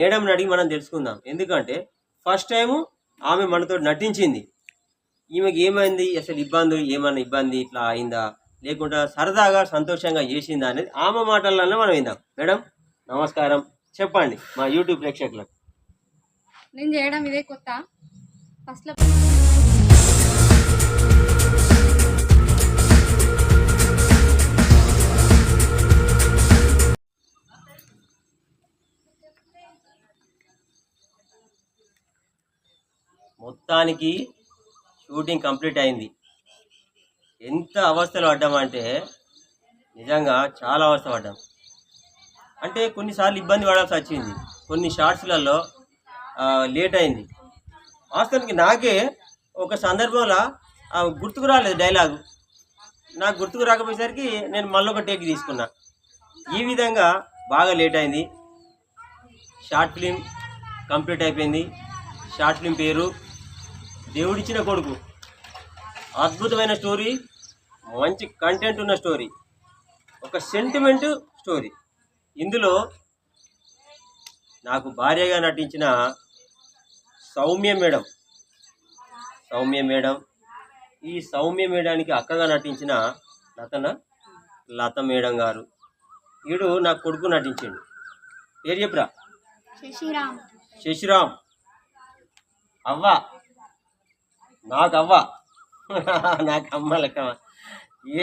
మేడంని అడిగి మనం తెలుసుకుందాం. ఎందుకంటే ఫస్ట్ టైము ఆమె మనతో నటించింది. ఈమెకి ఏమైంది? అసలు ఇబ్బంది? ఏమైనా ఇబ్బంది? ఇట్లా అయిందా? లేకుండా సరదాగా సంతోషంగా చేసిందా అనేది ఆమె మాటలలో మనం విందాం. మేడం నమస్కారం. చెప్పండి మా యూట్యూబ్ ప్రేక్షకులకు. నేను చేయడం ఇదే కొత్త. ఫస్ట్లో మొత్తానికి షూటింగ్ కంప్లీట్ అయింది. ఎంత అవస్థలు పడ్డామంటే నిజంగా చాలా అవస్థ పడ్డాం. అంటే కొన్నిసార్లు ఇబ్బంది పడాల్సి వచ్చింది. కొన్ని షార్ట్స్లలో లేట్ అయింది. వాస్తవానికి నాకే ఒక సందర్భంలో గుర్తుకు రాలేదు డైలాగు. నాకు గుర్తుకు రాకపోయేసరికి నేను మళ్ళీ ఒక టేక్ తీసుకున్నా. ఈ విధంగా బాగా లేట్ అయింది. షార్ట్ ఫిలిం కంప్లీట్ అయిపోయింది. షార్ట్ ఫిలిం పేరు దేవుడిచ్చిన కొడుకు. అద్భుతమైన స్టోరీ మంచి కంటెంట్ ఉన్న స్టోరీ ఒక సెంటిమెంట్ స్టోరీ. ఇందులో నాకు భార్యగా నటించిన సౌమ్య మేడం సౌమ్య మేడం ఈ సౌమ్య మేడానికి అక్కగా నటించిన లతన లత మేడం గారు. వీడు నా కొడుకు నటించిండు. పేరు చెప్పురా? శశిరామ్. శశిరామ్. అవ్వ. నాకు అవ్వ నాకు అమ్మ లెక్క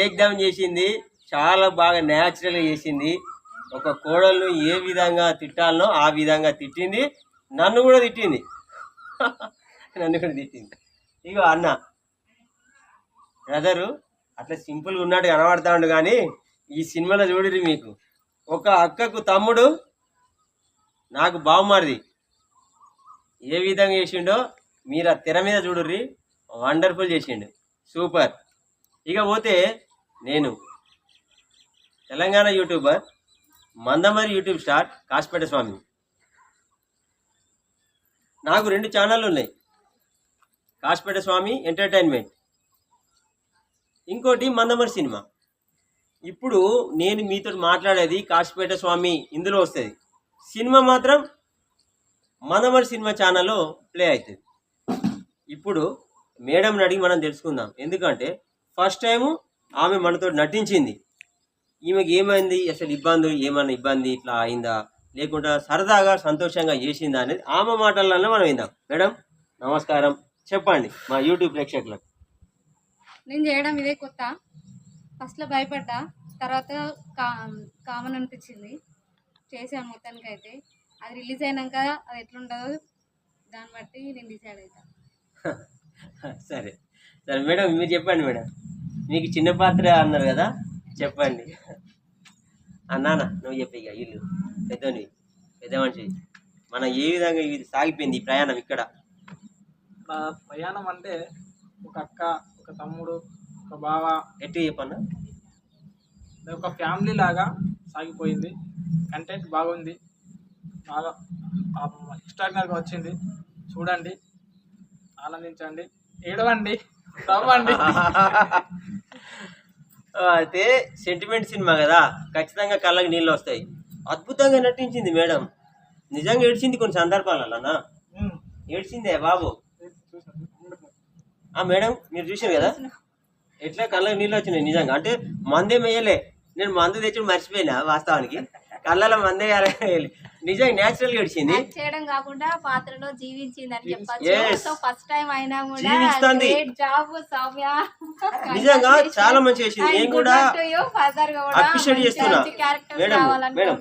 ఎగ్జామ్ చేసింది? చాలా బాగా న్యాచురల్గా చేసింది. ఒక కోడలను ఏ విధంగా తిట్టాలనో ఆ విధంగా తిట్టింది. నన్ను కూడా తిట్టింది. నన్ను కూడా తిట్టింది. ఇగో అన్న. బ్రదరు అట్లా సింపుల్గా ఉన్నట్టు కనబడతాడు కానీ ఈ సినిమాలో చూడరు మీకు. ఒక అక్కకు తమ్ముడు నాకు బావమారిది. ఏ విధంగా చేసిండో మీరు ఆ తెర మీద చూడుర్రి. వండర్ఫుల్ చేసిండు. సూపర్. ఇక పోతే నేను Telangana YouTuber Mandamarri YouTube star Kasipet Swamy. నాకు రెండు ఛానళ్ళు ఉన్నాయి. కాసిపేట స్వామి ఎంటర్టైన్మెంట్. ఇంకోటి మందమరి సినిమా. ఇప్పుడు నేను మీతో మాట్లాడేది కాసిపేట స్వామి ఇందులో వస్తుంది. సినిమా మాత్రం మందమరి సినిమా ఛానల్లో ప్లే అవుతుంది ఇప్పుడు మేడంని అడిగి మనం తెలుసుకుందాం. ఎందుకంటే ఫస్ట్ టైము ఆమె మనతో నటించింది. ఈమెకి ఏమైంది? అసలు ఇబ్బంది? ఏమన్నా ఇబ్బంది ఇట్లా అయిందా? లేకుండా సరదాగా సంతోషంగా చేసిందా అనేది ఆమె మాటల్లోనే మనం విందాం. మేడం నమస్కారం. చెప్పండి మా యూట్యూబ్ ప్రేక్షకులకు. నేను చేయడం ఇదే కొత్త. ఫస్ట్లో భయపడ్డా. తర్వాత కా కామన్ అనిపించింది. చేసాను మొత్తానికి అయితే అది రిలీజ్ అయినాక అది ఎట్లుంటుందో దాన్ని బట్టి నేను డిసైడ్ అవుతాను సరే. సరే మేడం మీరు చెప్పండి మేడం. మీకు చిన్న పాత్ర అన్నారు కదా చెప్పండి. అన్నానా నువ్వు చెప్పి ఇక ఇల్లు. పెద్దవి పెద్ద మనిషి మన ఏ విధంగా ఇది సాగిపోయింది ఈ ప్రయాణం ఇక్కడ? ప్రయాణం అంటే ఒక అక్క ఒక తమ్ముడు ఒక బావ. ఎట్టి చెప్పన్నా ఒక ఫ్యామిలీ లాగా సాగిపోయింది. కంటెంట్ బాగుంది. బాగా ఎక్స్ట్రాడినరీగా వచ్చింది. చూడండి. ఆనందించండి. ఏడవండి. నవ్వండి అయితే సెంటిమెంట్ సినిమా కదా. ఖచ్చితంగా కళ్ళకి నీళ్ళు వస్తాయి. అద్భుతంగా నటించింది మేడం. నిజంగా ఏడ్చింది కొన్ని సందర్భాలన్నా ఉమ్. ఏడ్చిందే బాబు. ఆ మేడం మీరు చూసారు కదా? ఎట్లా కళ్ళకి నీళ్ళు వచ్చినాయి నిజంగా? అంటే మందే వేయలే నేను మందు తెచ్చి మర్చిపోయినా వాస్తవానికి. కళ్ళలో మందే వేయాలి నిజంగా న్యాచురల్గా ఏడ్చింది యాక్ట్ చేయడం కాకుండా పాత్రలో జీవించింది అని చెప్పచ్చు. Yes. సో ఫస్ట్ టైం అయినా కూడా జీవిస్తుంది. జాబ్ సౌమ్య. నిజంగా చాలా మంచి చేసింది. నేను కూడా చేస్తున్నా. Madam, madam.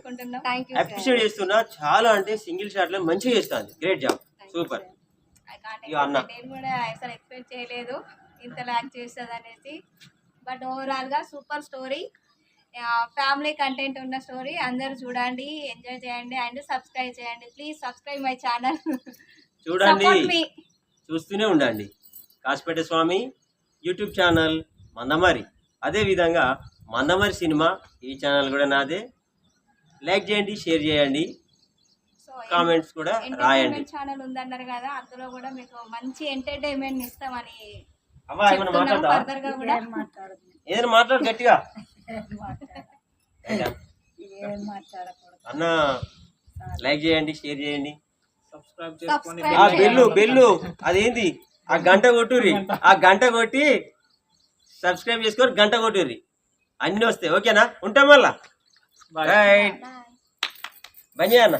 అప్రిషియేట్ చేస్తున్నా. చాలా అంటే సింగిల్ షాట్లో మంచిగా చేస్తుంది. Great job super. నేను కూడా అసలు ఎక్స్పెక్ట్ చేయలేదు. ఇంత ల్యాక్ చేస్తుంది అనేసి. బట్ ఓవరాల్గా సూపర్ స్టోరీ ఫ్యామిలీ కంటెంట్ ఉన్న స్టోరీ అందరూ చూడండి ఎంజాయ్ చేయండి అండ్ సబ్స్క్రైబ్ చేయండి. ప్లీజ్ సబ్స్క్రైబ్ మై ఛానల్ చూడండి. చూస్తూనే ఉండండి. Kasipet Swamy YouTube channel Mandamarri. అదేవిధంగా మందమరి సినిమా ఈ ఛానల్ కూడా నాదే. లైక్ చేయండి షేర్ చేయండి. కామెంట్స్ కూడా రాయండి. ఛానల్ ఉందన్నారు కదా అందులో కూడా మీకు మంచి ఎంటర్టైన్మెంట్ ఇస్తామని ఏదైనా మాట్లాడు గట్టిగా. అన్న లైక్ చేయండి షేర్ చేయండి. సబ్స్క్రైబ్ చేసుకొని ఆ. బెల్లు బెల్లు అదేంది? ఆ గంట కొట్టుర్రి. ఆ గంట కొట్టి సబ్స్క్రైబ్ చేసుకొని గంట కొట్టుర్రి. అన్నీ వస్తాయి. ఓకేనా? ఉంటాం మళ్ళా? బాయ్ బంద్ చేయన్న